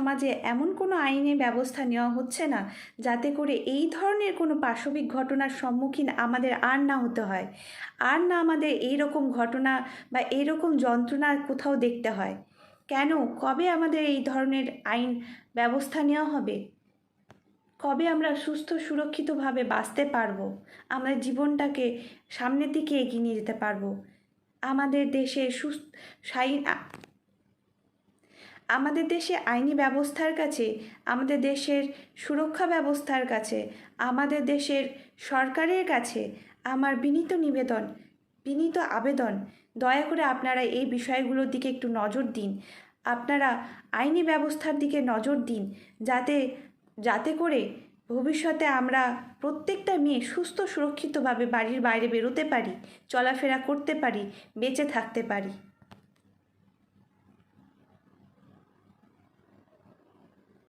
সমাজে এমন কোনো আইনে ব্যবস্থা নেওয়া হচ্ছে না যাতে করে এই ধরনের কোনো পাশবিক ঘটনার সম্মুখীন আমাদের আর না হতে হয়। আর না আমাদের এই রকম ঘটনা বা এই রকম যন্ত্রণা কোথাও দেখতে হয়। কেন? কবে আমাদের এই ধরনের আইন ব্যবস্থা নেওয়া হবে? কবে আমরা সুস্থ, সুরক্ষিতভাবে বাঁচতে পারব? আমাদের জীবনটাকে সামনের দিকে এগিয়ে নিয়ে যেতে পারব? আমাদের দেশে সুস্থ আমাদের দেশে আইনি ব্যবস্থার কাছে, আমাদের দেশের সুরক্ষা ব্যবস্থার কাছে, আমাদের দেশের সরকারের কাছে আমার বিনীত নিবেদন, বিনীত আবেদন, দয়া করে আপনারা এই বিষয়গুলোর দিকে একটু নজর দিন। আপনারা আইনি ব্যবস্থার দিকে নজর দিন, যাতে যাতে করে ভবিষ্যতে আমরা প্রত্যেকটা মেয়ে সুস্থ, সুরক্ষিতভাবে বাড়ির বাইরে বেরোতে পারি, চলাফেরা করতে পারি, বেঁচে থাকতে পারি।